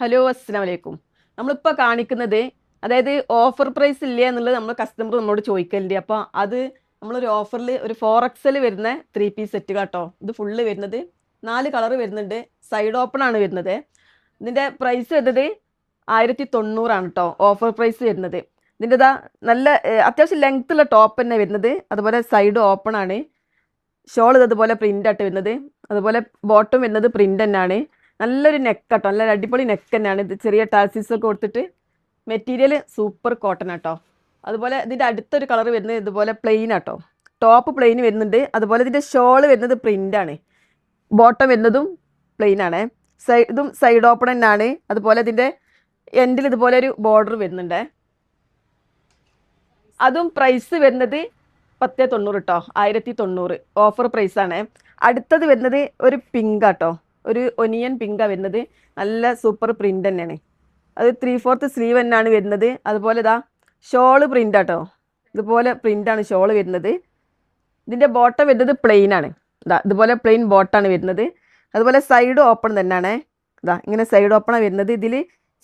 Hello അസ്സാം വലൈക്കും നമ്മളിപ്പോൾ കാണിക്കുന്നത് അതായത് ഓഫർ പ്രൈസ് ഇല്ല എന്നുള്ളത് നമ്മൾ കസ്റ്റമർ നമ്മളോട് ചോദിക്കലുണ്ട്. അപ്പോൾ അത് നമ്മളൊരു ഓഫറിൽ ഒരു ഫോർ എക്സൽ വരുന്ന ത്രീ പീസ് സെറ്റ് കേട്ടോ. ഇത് ഫുള്ള് വരുന്നത് നാല് കളർ വരുന്നുണ്ട്. സൈഡ് ഓപ്പൺ ആണ് വരുന്നത്. ഇതിന്റെ പ്രൈസ് വരുന്നത് ആയിരത്തി തൊണ്ണൂറാണ് കേട്ടോ ഓഫർ പ്രൈസ് വരുന്നത്. ഇതിന്റെ ഇതാ നല്ല അത്യാവശ്യം ലെങ്ത് ഉള്ള ടോപ്പ് തന്നെ വരുന്നത്. അതുപോലെ സൈഡ് ഓപ്പൺ ആണ്. ഷോൾ ഇതുപോലെ പ്രിന്റ് ആയിട്ട് വരുന്നത്. അതുപോലെ ബോട്ടം വരുന്നത് പ്രിന്റ് തന്നെയാണ്. നല്ലൊരു നെക്ക് കേട്ടോ നല്ല അടിപൊളി നെക്ക് തന്നെയാണ്. ഇത് ചെറിയ ടാസിസ് ഒക്കെ കൊടുത്തിട്ട് മെറ്റീരിയൽ സൂപ്പർ കോട്ടൺ ആട്ടോ. അതുപോലെ ഇതിന്റെ അടുത്തൊരു കളർ വരുന്നത് ഇതുപോലെ പ്ലെയിൻ ആട്ടോ. ടോപ്പ് പ്ലെയിൻ വരുന്നുണ്ട്. അതുപോലെ ഇതിന്റെ ഷോൾ വരുന്നത് പ്രിന്റ് ആണ്. ബോട്ടം വരുന്നതും പ്ലെയിൻ ആണ്. സൈഡ് ഇതും സൈഡ് ഓപ്പൺ തന്നെയാണ്. അതുപോലെ ഇതിന്റെ എൻഡിൽ ഇതുപോലെ ഒരു ബോർഡർ വരുന്നുണ്ട്. അതും പ്രൈസ് വരുന്നത് പത്ത് തൊണ്ണൂറ് കേട്ടോ ആയിരത്തി തൊണ്ണൂറ് ഓഫർ പ്രൈസാണ് അടുത്തത് വരുന്നത് ഒരു പിങ്ക് ആട്ടോ. ഒരു ഒനിയൻ പിങ്കാണ് വരുന്നത്. നല്ല സൂപ്പർ പ്രിന്റ് തന്നെയാണ്. അത് ത്രീ ഫോർത്ത് സ്ലീവ് തന്നെയാണ് വരുന്നത്. അതുപോലെ ഇതാ ഷോൾ പ്രിന്റ് ആട്ടോ. ഇതുപോലെ പ്രിന്റാണ് ഷോൾ വരുന്നത്. ഇതിന്റെ ബോട്ടം വരുന്നത് പ്ലെയിൻ ആണ്. ഇതാ ഇതുപോലെ പ്ലെയിൻ ബോട്ടാണ് വരുന്നത്. അതുപോലെ സൈഡ് ഓപ്പൺ തന്നെയാണ്. ഇതാ ഇങ്ങനെ സൈഡ് ഓപ്പണാണ് വരുന്നത്. ഇതിൽ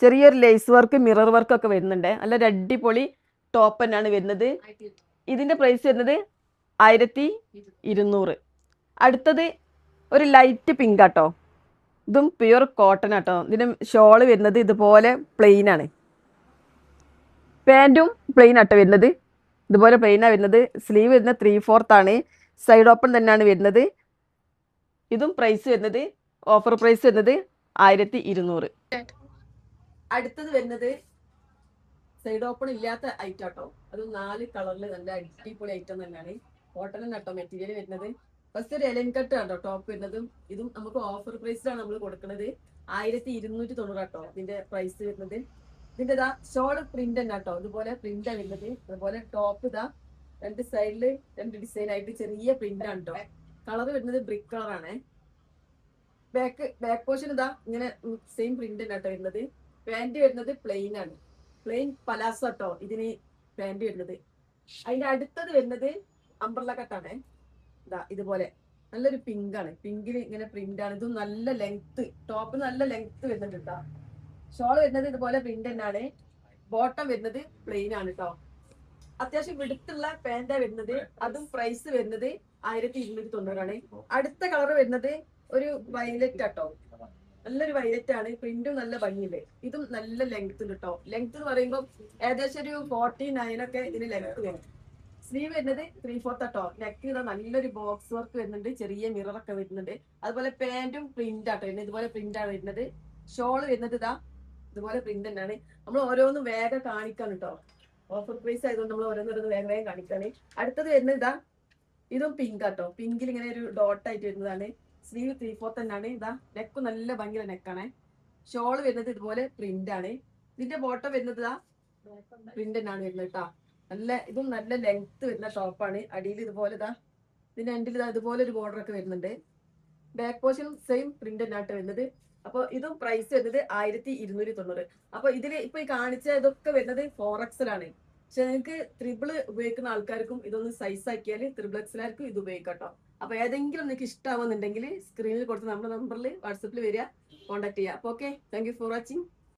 ചെറിയൊരു ലേസ് വർക്ക് മിറർ വർക്ക് ഒക്കെ വരുന്നുണ്ട്. നല്ലൊരു അടിപൊളി ടോപ്പ് തന്നെയാണ് വരുന്നത്. ഇതിന്റെ പ്രൈസ് വരുന്നത് ആയിരത്തി ഇരുന്നൂറ്. അടുത്തത് ഒരു ലൈറ്റ് പിങ്ക് ആട്ടോ. ഇതും പ്യുർ കോട്ടൺ ആട്ടോ. ഇതിന് ഷോൾ വരുന്നത് ഇതുപോലെ പ്ലെയിൻ ആണ്. പാന്റും പ്ലെയിൻ ആട്ടോ വരുന്നത്. ഇതുപോലെ പ്ലെയിനാണ് വരുന്നത്. സ്ലീവ് വരുന്നത് ത്രീ ഫോർത്ത് ആണ്. സൈഡ് ഓപ്പൺ തന്നെയാണ് വരുന്നത്. ഇതും പ്രൈസ് വരുന്നത് ഓഫർ പ്രൈസ് വരുന്നത് ആയിരത്തി ഇരുന്നൂറ് അടുത്തത് വരുന്നത് സൈഡ് ഓപ്പൺ ഇല്ലാത്ത ഐറ്റം ആട്ടോ. അത് നാല് കളറിൽ നല്ല അടിപൊളി ഐറ്റം തന്നെയാണ്. കോട്ടൺ ആട്ടോ മെറ്റീരിയൽ വരുന്നത്. ഫസ്റ്റ് ഒരു എലൻ കട്ട് ആട്ടോ ടോപ്പ് വരുന്നതും ഇതും നമുക്ക് ഓഫർ പ്രൈസിലാണ് നമ്മൾ കൊടുക്കുന്നത് ആയിരത്തി ഇരുന്നൂറ്റി തൊണ്ണൂറാട്ടോ ഇതിന്റെ പ്രൈസ് വരുന്നത്. ഇതിന്റെ ഇതാ ഷോർട്ട് പ്രിന്റ് തന്നെ കേട്ടോ. ഇതുപോലെ പ്രിന്റ് ആണ് വരുന്നത്. അതുപോലെ ടോപ്പ് ഇതാ രണ്ട് സൈഡിൽ രണ്ട് ഡിസൈൻ ആയിട്ട് ചെറിയ പ്രിന്റ് ആണ് കേട്ടോ. കളർ വരുന്നത് ബ്രിക്ക് കളറാണ് ബാക്ക് ബാക്ക് പോർഷൻ ഇതാ ഇങ്ങനെ സെയിം പ്രിന്റ് തന്നെ കേട്ടോ വരുന്നത്. പാന്റ് വരുന്നത് പ്ലെയിൻ ആണ്. പ്ലെയിൻ പലാസോ കേട്ടോ ഇതിന് പാന്റ് വരുന്നത്. അതിന്റെ അടുത്തത് വരുന്നത് അംബ്രല കട്ടാണ് ഇതുപോലെ നല്ലൊരു പിങ്ക് ആണ്. പിങ്കിന് ഇങ്ങനെ പ്രിന്റ് ആണ്. ഇതും നല്ല ലെങ്ത് ടോപ്പ് നല്ല ലെങ്ത് വരുന്നുണ്ട് കേട്ടോ ഷോൾ വരുന്നത് ഇതുപോലെ പ്രിന്റ് തന്നെയാണ്. ബോട്ടം വരുന്നത് പ്ലെയിൻ ആണ് കേട്ടോ അത്യാവശ്യം വിടുത്തുള്ള പാന്റാ വരുന്നത്. അതും പ്രൈസ് വരുന്നത് ആയിരത്തി ഇരുന്നൂറ്റി തൊണ്ണൂറാണ്. അടുത്ത കളർ വരുന്നത് ഒരു വയലറ്റ് ആട്ടോ നല്ലൊരു വയലറ്റ് ആണ്. പ്രിന്റും നല്ല ഭംഗിയുണ്ട്. ഇതും നല്ല ലെങ്ത് ഉണ്ട് കേട്ടോ ലെങ്ത് എന്ന് പറയുമ്പോൾ ഏകദേശം ഒരു ഫോർട്ടി നയൻ ഒക്കെ ഇതിന് ലെങ്ത് വരും. സ്ലീവ് വരുന്നത് ത്രീ ഫോർത്ത് ആട്ടോ നെക്ക് ഇതാ നല്ലൊരു ബോക്സ് വർക്ക് വരുന്നുണ്ട്. ചെറിയ മിറർ ഒക്കെ വരുന്നുണ്ട്. അതുപോലെ പാന്റും പ്രിന്റ് ആട്ടോ. വരുന്നത് ഇതുപോലെ പ്രിന്റ് ആണ് വരുന്നത്. ഷോൾ വരുന്നത് ഇതാ ഇതുപോലെ പ്രിന്റ് തന്നെയാണ്. നമ്മൾ ഓരോന്നും വേഗം കാണിക്കാൻ കേട്ടോ ഓഫർ പ്രൈസ് ആയതുകൊണ്ട് നമ്മൾ ഓരോന്നും വേഗം വേഗം കാണിക്കാണ്. അടുത്തത് വരുന്നത് ഇതാ ഇതും പിങ്ക് ആട്ടോ. പിങ്കിൽ ഇങ്ങനെ ഒരു ഡോട്ട് ആയിട്ട് വരുന്നതാണ്. സ്ലീവ് ത്രീ ഫോർത്ത് തന്നെയാണ്. ഇതാ നെക്ക് നല്ല ഭംഗിയുള്ള നെക്കാണ് ഷോൾ വരുന്നത് ഇതുപോലെ പ്രിന്റ് ആണ്. ഇതിന്റെ ബോട്ടം വരുന്നത് ഇതാ പ്രിന്റ് തന്നെയാണ് വരുന്നത് കേട്ടോ നല്ല ഇതും നല്ല ലെങ്ത് വരുന്ന ഷോപ്പാണ് അടിയിൽ ഇതുപോലെ ഇതാ ഇതിന് എൻഡിൽ ഇതാ ഇതുപോലെ ഒരു ബോർഡർ ഒക്കെ വരുന്നുണ്ട്. ബാക്ക് പോർഷൻ സെയിം പ്രിന്റ് തന്നെയാട്ട് വരുന്നത്. അപ്പോൾ ഇതും പ്രൈസ് വരുന്നത് ആയിരത്തി ഇരുന്നൂറ്റി തൊണ്ണൂറ് അപ്പൊ ഇതിൽ ഇപ്പൊ ഈ കാണിച്ച ഇതൊക്കെ വരുന്നത് ഫോർ എക്സലാണ് പക്ഷെ നിങ്ങൾക്ക് ത്രിബിൾ ഉപയോഗിക്കുന്ന ആൾക്കാർക്കും ഇതൊന്ന് സൈസ് ആക്കിയാൽ ത്രിബിൾ എക്സലാർക്കും ഇത് ഉപയോഗിക്കാം കേട്ടോ അപ്പൊ ഏതെങ്കിലും നിങ്ങൾക്ക് ഇഷ്ടമാവുന്നുണ്ടെങ്കിൽ സ്ക്രീനിൽ കൊടുത്ത് നമ്മുടെ നമ്പറിൽ വാട്സപ്പിൽ വരിക കോൺടാക്ട് ചെയ്യുക. അപ്പൊ ഓക്കെ താങ്ക് ഫോർ വാച്ചിങ്